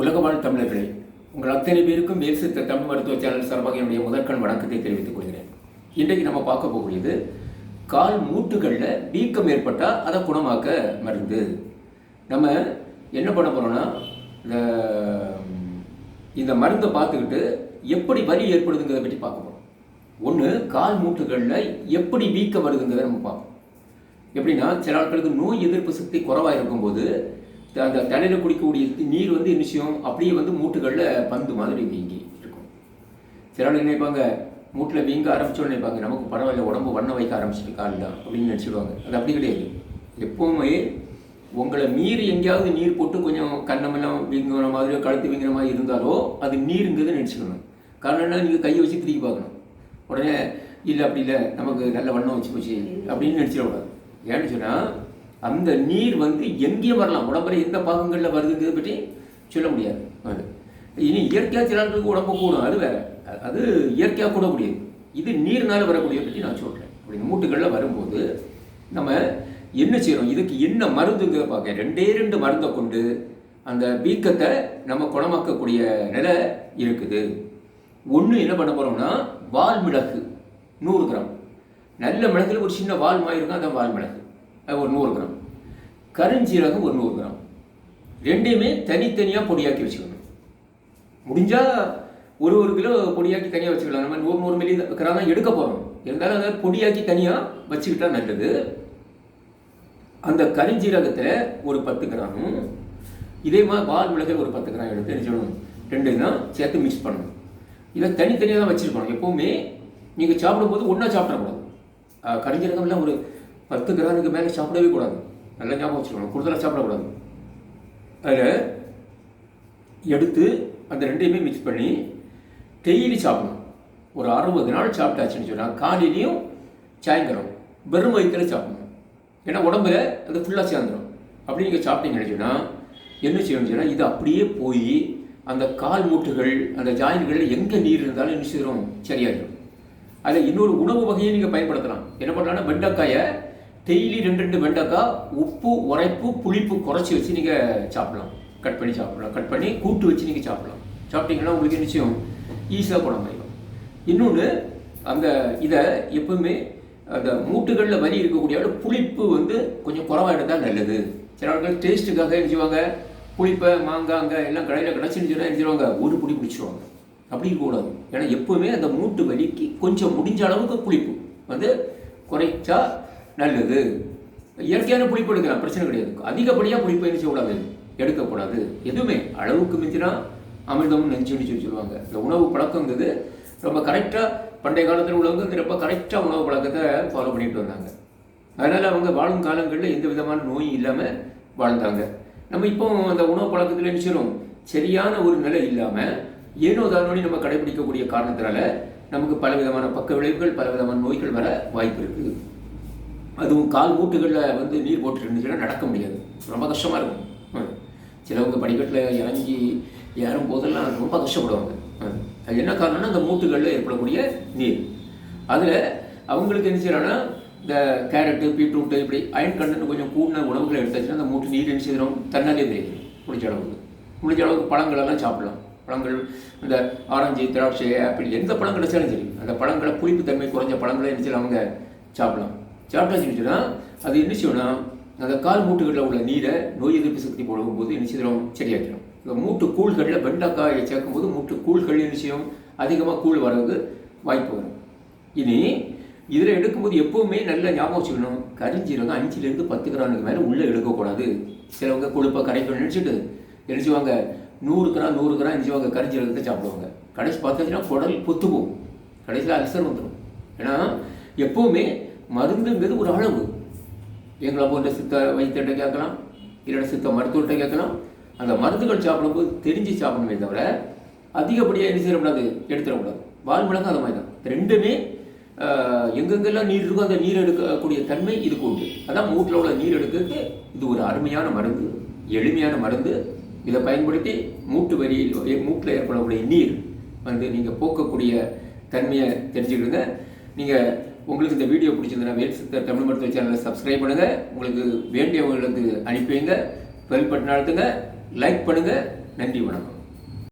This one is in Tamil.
உலக வாழ் தமிழர்களே உங்கள் அத்தனை பேருக்கும் வேல் சித்த தமிழ் மருத்துவ சேனல் சார்பாக என்னுடைய முதற்கண் வணக்கத்தை தெரிவித்துக் கொள்கிறேன். இன்றைக்கு நம்ம பார்க்க போகக்கூடியது கால் மூட்டுகளில் வீக்கம் ஏற்பட்டால் அதை குணமாக்க மருந்து. நம்ம என்ன பண்ண போகிறோம்னா இந்த இந்த மருந்தை பார்த்துக்கிட்டு எப்படி வலி ஏற்படுதுங்கிறத பற்றி பார்க்க போகிறோம் ஒன்று கால் மூட்டுகளில் எப்படி வீக்கம் வருதுங்கிறத நம்ம பார்ப்போம். எப்படின்னா சில ஆட்களுக்கு நோய் எதிர்ப்பு சக்தி குறைவாக இருக்கும்போது அந்த தலையில் குடிக்கக்கூடிய நீர் வந்து என்ன செய்யும்? அப்படியே வந்து மூட்டுகளில் பந்து மாதிரி வீங்கி இருக்கும். சில ஆள் நினைப்பாங்க? மூட்டில் வீங்க ஆரம்பிச்சோன்னு நினைப்பாங்க. நமக்கு பரவாயில்ல உடம்பு வண்ண வைக்க ஆரம்பிச்சிட்டு கால் தான் அப்படின்னு நினச்சிடுவாங்க. அது அப்படி கிடையாது. எப்போவுமே உங்களை மீறி எங்கேயாவது நீர் போட்டு கொஞ்சம் கண்ணமெல்லாம் வீங்குற மாதிரி கழுத்து வீங்குற மாதிரி இருந்தாலோ அது நீருங்கிறத நினச்சிக்கணும். காரணம் என்ன நீங்கள் கையை வச்சு திருப்பி பார்க்கணும். உடனே இல்லை அப்படி இல்லை. நமக்கு நல்ல வண்ணம் வச்சு போச்சு. அப்படின்னு நினச்சிடக்கூடாது. ஏன்னு சொன்னால் அந்த நீர் வந்து எங்கேயும் வரலாம்? உடம்புல எந்த பாகங்களில் வருதுங்கிறத பற்றி சொல்ல முடியாது. அது. இனி இயற்கையாக சில உடம்பு கூடும் அது வேற. அது இயற்கையாக கூட முடியாது. இது நீர்னால வரக்கூடிய பற்றி நான் சொல்கிறேன் அப்படி மூட்டுகளில் வரும்போது நம்ம என்ன செய்கிறோம் இதுக்கு என்ன மருந்துங்க பார்க்க. ரெண்டே ரெண்டு மருந்தை கொண்டு அந்த வீக்கத்தை நம்ம குணமாக்கக்கூடிய நிலை இருக்குது. ஒன்று என்ன பண்ண போகிறோம்னா வால் மிளகு நூறு கிராம். நல்ல மிளகுல ஒரு சின்ன வால் மாதிரி இருக்கும் அதான் வால் மிளகு ஒரு நூறு கிராம். கருஞ்சீரகம் ஒரு நூறு கிராம். ரெண்டையுமே தனித்தனியாக பொடியாக்கி வச்சுக்கணும். முடிஞ்சால் ஒரு ஒரு கிலோ பொடியாக்கி தனியாக வச்சுக்கலாம். நம்ம நூறு நூறு மில்லி கிராம் தான் எடுக்க போகிறோம் இருந்தாலும் அதை பொடியாக்கி தனியாக வச்சுக்கிட்டா நல்லது. அந்த கரிஞ்சீரகத்தில் ஒரு பத்து கிராமும் இதே மாதிரி பால் மிளகில் ஒரு பத்து கிராம் எடுத்து என்ன சொல்லணும் தான் சேர்த்து மிக்ஸ் பண்ணணும். இதை தனித்தனியாக தான் வச்சுருக்கணும். எப்போவுமே நீங்கள் சாப்பிடும்போது ஒன்றா சாப்பிடக்கூடாது. அஹ் கரிஞ்சீரகம்லாம் ஒரு பத்து கிராமுக்கு மேலே சாப்பிடவே கூடாது. நல்லா ஞாபகம் வச்சுக்கணும் கூடுதலாக சாப்பிடக்கூடாது. அதில் எடுத்து அந்த ரெண்டையுமே மிக்ஸ் பண்ணி டெய்லி சாப்பிடணும். ஒரு அறுபது நாள் சாப்பிட்டாச்சுன்னு சொன்னால் காலையிலையும் சாயங்காலம் வெறும் வயிற்றுல சாப்பிடணும். ஏன்னா உடம்புல அது ஃபுல்லாக சேர்ந்துடும் அப்படி நீங்கள் சாப்பிட்டீங்கன்னு சொன்னால் என்ன செய்யணும்னு சொன்னால் இது அப்படியே போய் அந்த கால் மூட்டுகள் அந்த ஜாயின்களில் எங்கே நீர் இருந்தாலும் என்ன செய்கிறோம் சரியாயிடும் அதில் இன்னொரு உணவு வகையை நீங்கள் பயன்படுத்தலாம். என்ன பண்ணலாம்னா வெண்டைக்காயை டெய்லி ரெண்டு ரெண்டு வெண்டைக்காய் உப்பு உரைப்பு புளிப்பு குறைச்சி வச்சு நீங்கள் சாப்பிடலாம். கட் பண்ணி சாப்பிடலாம். கட் பண்ணி கூட்டு வச்சு நீங்கள் சாப்பிடலாம். சாப்பிட்டீங்கன்னா உங்களுக்கு நிச்சயம் ஈஸியாக ஈஸியாக குணமாயிடும் இன்னொன்று அந்த இதை எப்பவுமே அந்த மூட்டுகளில் வலி இருக்கக்கூடிய ஆளு புளிப்பு வந்து கொஞ்சம் குறவாக எடுத்தால் நல்லது. சில ஆட்கள் டேஸ்ட்டுக்காக எரிஞ்சுவாங்க புளிப்பை மாங்காய் அங்கே எல்லாம் கடையில் கிடச்சிருந்துச்சுன்னா சொன்னால் ஒரு புளி பிடிச்சிருவாங்க அப்படி இருக்கக்கூடாது. ஏன்னா எப்பவுமே அந்த மூட்டு வலிக்கு கொஞ்சம் முடிஞ்ச அளவுக்கு புளிப்பு வந்து குறைச்சா நல்லது. இயற்கையான புளிப்பு எடுக்கலாம் பிரச்சனை கிடையாது. அதிகப்படியாக புளிப்பு என்ன செய்யக்கூடாது? எடுக்கக்கூடாது. எதுவுமே. அளவுக்கு மிஞ்சினா அமிர்தமும் நெஞ்சுன்னு சொல்லி சொல்லுவாங்க இந்த உணவு பழக்கங்கிறது ரொம்ப கரெக்டாக பண்டைய காலத்தில் உள்ளவங்க ரொம்ப கரெக்டாக உணவு பழக்கத்தை ஃபாலோ பண்ணிட்டு வந்தாங்க. அதனால் அவங்க வாழும் காலங்களில் எந்த விதமான நோயும் இல்லாமல் வாழ்ந்தாங்க. நம்ம இப்போ அந்த உணவு பழக்கத்தில் நினைச்சிடும் சரியான ஒரு நிலை இல்லாமல் ஏனோ தானோனி நம்ம கடைபிடிக்கக்கூடிய காரணத்தினால நமக்கு பல விதமான பக்க விளைவுகள் பல விதமான நோய்கள் வர வாய்ப்பு இருக்குது அதுவும் கால் மூட்டுகளில் வந்து நீர் போட்டு இருந்துச்சுன்னா நடக்க முடியாது. ரொம்ப கஷ்டமாக இருக்கும். ம். சிலவங்க படிக்கட்டில் இறங்கி ஏறும் போதெல்லாம் ரொம்ப கஷ்டப்படுவாங்க. அது என்ன காரணம்னா அந்த மூட்டுகளில் ஏற்படக்கூடிய நீர். அதில் அவங்களுக்கு என்ன செய்யறாங்கன்னா இந்த கேரட்டு பீட்ரூட்டு இப்படி அயன் கண்டென்ட் கொஞ்சம் கூடின உணவுகளை எடுத்தாச்சுன்னா அந்த மூட்டு நீர் என்ன செய்கிறோம் தன்னாலே தெரியும் முடிஞ்ச அளவுக்கு. முடிஞ்ச அளவுக்கு பழங்களெல்லாம் சாப்பிடலாம். பழங்கள் இந்த ஆரஞ்சு திராட்சை ஆப்பிள் எந்த பழம் கிடைச்சாலும் சரி. அந்த பழங்களை புளிப்பு தன்மை குறைஞ்ச பழங்களை என்ன செய்யலாம்? அவங்க சாப்பிடலாம். சாப்பிட்டாச்சு வச்சுன்னா அது என்ன செய்யணும்னா அந்த கால் மூட்டுகளில் உள்ள நீரை நோய் எதிர்ப்பு சக்தி போடும்போது என்ன செய்யறோம் சரியாக்கிடும் இந்த மூட்டு கூழ்களில் வெண்டைக்காயை சேர்க்கும்போது மூட்டு கூழ்கள் என்ன செய்யும்? அதிகமாக கூழ் வரதுக்கு வாய்ப்பு வரும். இனி இதில் எடுக்கும்போது எப்பவுமே நல்ல ஞாபகம் வச்சுக்கணும். கரிஞ்சீரகம் அஞ்சுலேருந்து பத்து கிராமுக்கு மேலே உள்ளே எடுக்கக்கூடாது. சிலவங்க கொழுப்பை கரைக்கணும் நினச்சிட்டு நினச்சிவாங்க நூறு கிராம் நூறு கிராம் நினச்சிவாங்க கரிஞ்சீரகத்தை சாப்பிடுவாங்க. கடைசி பார்த்தாச்சுன்னா குடல் பொத்து போகும். கடைசியில் அல்சர் வந்துடும் ஏன்னா எப்பவுமே மருந்துங்கிறது ஒரு அளவு. எங்களை போன்ற சித்த வைத்தியர்கிட்ட கேட்கலாம் இல்லைன்னா சித்த மருத்துவர்கிட்ட கேட்கலாம். அந்த மருந்துகள் சாப்பிடும்போது தெரிஞ்சு சாப்பிடணுமே தவிர அதிகப்படியாக என்ன செய்யக்கூடாது? எடுத்துடக்கூடாது. வால் மிளகு அந்த மாதிரி தான் ரெண்டுமே எங்கெங்கெல்லாம் நீர் இருக்கோ அந்த நீர் எடுக்கக்கூடிய தன்மை இதுக்கு உண்டு. அதான் மூட்டில் உள்ள நீர் எடுக்கிறதுக்கு இது ஒரு அருமையான மருந்து எளிமையான மருந்து. இதை பயன்படுத்தி மூட்டு வரியில் மூட்டில் ஏற்படக்கூடிய நீர் வந்து நீங்கள் போக்கக்கூடிய தன்மையை தெரிஞ்சுக்கிடுங்க. நீங்கள் உங்களுக்கு இந்த வீடியோ பிடிச்சிருந்தா வேல் தமிழ் மருத்துவ சேனலை சப்ஸ்கிரைப் பண்ணுங்கள் உங்களுக்கு வேண்டியவங்களுக்கு அனுப்பி வைங்க. பெல் பட்டன் அழுத்துங்க. லைக் பண்ணுங்கள் நன்றி வணக்கம்.